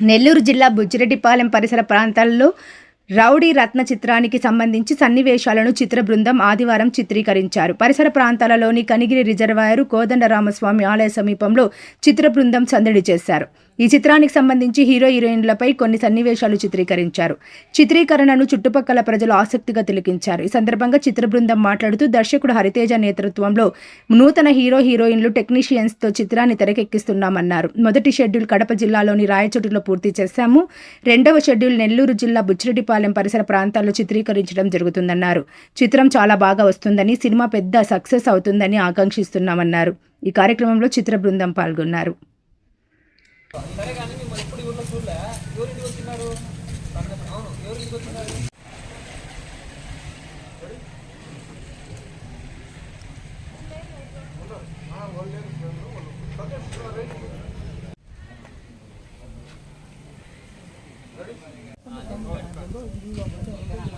నెల్లూరు జిల్లా బుజ్జిరెడ్డిపాలెం పరిసర ప్రాంతాల్లో రౌడీ రత్న చిత్రానికి సంబంధించి సన్నివేశాలను చిత్ర బృందం ఆదివారం చిత్రీకరించారు. పరిసర ప్రాంతాలలోని కనిగిరి రిజర్వాయరు కోదండరామస్వామి ఆలయ సమీపంలో చిత్ర బృందం సందడి చేశారు. ఈ చిత్రానికి సంబంధించి హీరో హీరోయిన్లపై కొన్ని సన్నివేశాలు చిత్రీకరించారు. చిత్రీకరణను చుట్టుపక్కల ప్రజలు ఆసక్తిగా తిలకించారు. ఈ సందర్భంగా చిత్ర బృందం మాట్లాడుతూ దర్శకుడు హరితేజ నేతృత్వంలో నూతన హీరో హీరోయిన్లు టెక్నీషియన్స్తో చిత్రాన్ని తెరకెక్కిస్తున్నామన్నారు. మొదటి షెడ్యూల్ కడప జిల్లాలోని రాయచోటులో పూర్తి చేశాము. రెండవ షెడ్యూల్ నెల్లూరు జిల్లా బుచ్చిరెడ్డిపాలెం పరిసర ప్రాంతాల్లో చిత్రీకరించడం జరుగుతుందన్నారు. చిత్రం చాలా బాగా వస్తుందని సినిమా పెద్ద సక్సెస్ అవుతుందని ఆకాంక్షిస్తున్నామన్నారు. ఈ కార్యక్రమంలో చిత్ర బృందం పాల్గొన్నారు. సరే కానీ మిమ్మల్ని ఎప్పుడు ఊర్లో చూడలే ఎవరు వచ్చినారు అవును ఎవరు ఇంటికి వచ్చినారు గుంపులు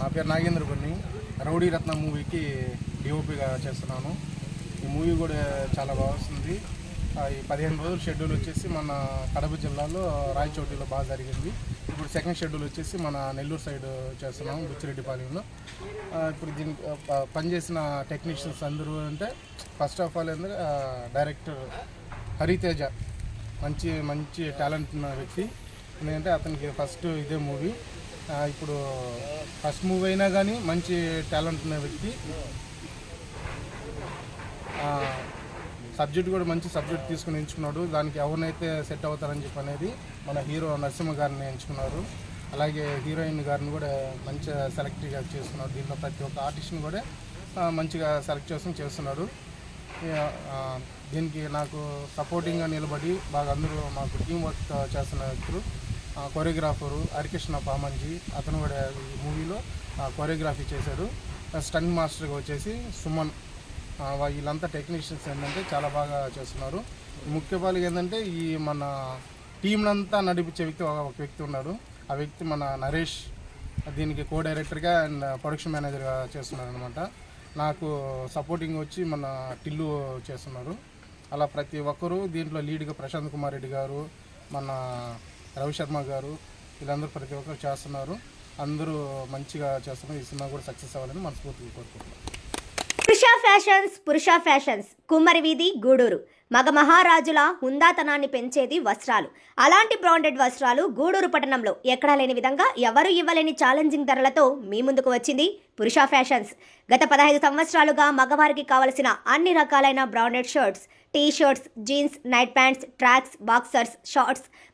నా పేరు నాగేంద్ర కొన్ని రౌడీ రత్న మూవీకి డిఓపిగా చేస్తున్నాను. ఈ మూవీ కూడా చాలా బాగా వస్తుంది. ఈ పదిహేను రోజుల షెడ్యూల్ వచ్చేసి మన కడప జిల్లాలో రాయచోటిలో బాగా జరిగింది. ఇప్పుడు సెకండ్ షెడ్యూల్ వచ్చేసి మన నెల్లూరు సైడ్ చేస్తున్నాం బుచ్చిరెడ్డిపాలెంలో. ఇప్పుడు దీనికి పనిచేసిన టెక్నీషియన్స్ అందరూ అంటే ఫస్ట్ ఆఫ్ ఆల్ ఏంటంటే డైరెక్టర్ హరితేజ. మంచి మంచి టాలెంట్ ఉన్న వ్యక్తి. ఎందుకంటే అతనికి ఫస్ట్ ఇదే మూవీ ఇప్పుడు ఫస్ట్ మూవ్ అయినా కానీ మంచి టాలెంట్ ఉన్న వ్యక్తి. సబ్జెక్ట్ కూడా మంచి సబ్జెక్ట్ తీసుకుని ఎంచుకున్నాడు. దానికి ఎవరినైతే సెట్ అవుతారని చెప్పి అనేది మన హీరో నరసింహ గారిని ఎంచుకున్నారు. అలాగే హీరోయిన్ గారిని కూడా మంచిగా సెలెక్ట్గా చేసుకున్నారు. దీంట్లో ప్రతి ఒక్క ఆర్టిస్ట్ని కూడా మంచిగా సెలెక్ట్ చేసుకుని చేస్తున్నారు. దీనికి నాకు సపోర్టింగ్గా నిలబడి బాగా అందరూ మాకు టీం వర్క్ చేస్తున్న వ్యక్తులు. కొరియోగ్రాఫరు హరికృష్ణ పామంజీ అతను కూడా ఈ మూవీలో ఆ, కొరియోగ్రఫీ చేశాడు. స్టన్ మాస్టర్గా వచ్చేసి సుమన్. వీళ్ళంతా టెక్నీషియన్స్ ఏంటంటే చాలా బాగా చేస్తున్నారు. ముఖ్య పాలు ఏంటంటే ఈ మన టీంనంతా నడిపించే వ్యక్తి ఒక ఒక వ్యక్తి ఉన్నాడు ఆ వ్యక్తి మన నరేష్. దీనికి కో డైరెక్టర్గా అండ్ ప్రొడక్షన్ మేనేజర్గా చేస్తున్నారు అనమాట నాకు సపోర్టింగ్ వచ్చి మన టిల్లు చేస్తున్నారు. అలా ప్రతి ఒక్కరూ దీంట్లో లీడ్గా ప్రశాంత్ కుమార్ రెడ్డి గారు మన రవిశర్మ గారు వీళ్ళందరూ ప్రతి ఒక్కరు చేస్తున్నారు. అందరూ మంచిగా చేస్తున్నారు. ఈ సినిమా కూడా సక్సెస్ అవ్వాలని మనస్ఫూర్తిగా కోరుకుంటున్నాను పురుష ఫ్యాషన్స్ పురుష ఫ్యాషన్స్. కుమ్మరి వీధి గూడూరు. మగ మహారాజుల హుందాతనాన్ని పెంచేది వస్త్రాలు. అలాంటి బ్రాండెడ్ వస్త్రాలు గూడూరు పట్టణంలో ఎక్కడా లేని విధంగా ఎవరు ఇవ్వలేని ఛాలెంజింగ్ ధరలతో మీ ముందుకు వచ్చింది పురుష ఫ్యాషన్స్. గత పదహైదు సంవత్సరాలుగా మగవారికి కావలసిన అన్ని రకాలైన branded shirts T shirts jeans night pants tracks boxers shorts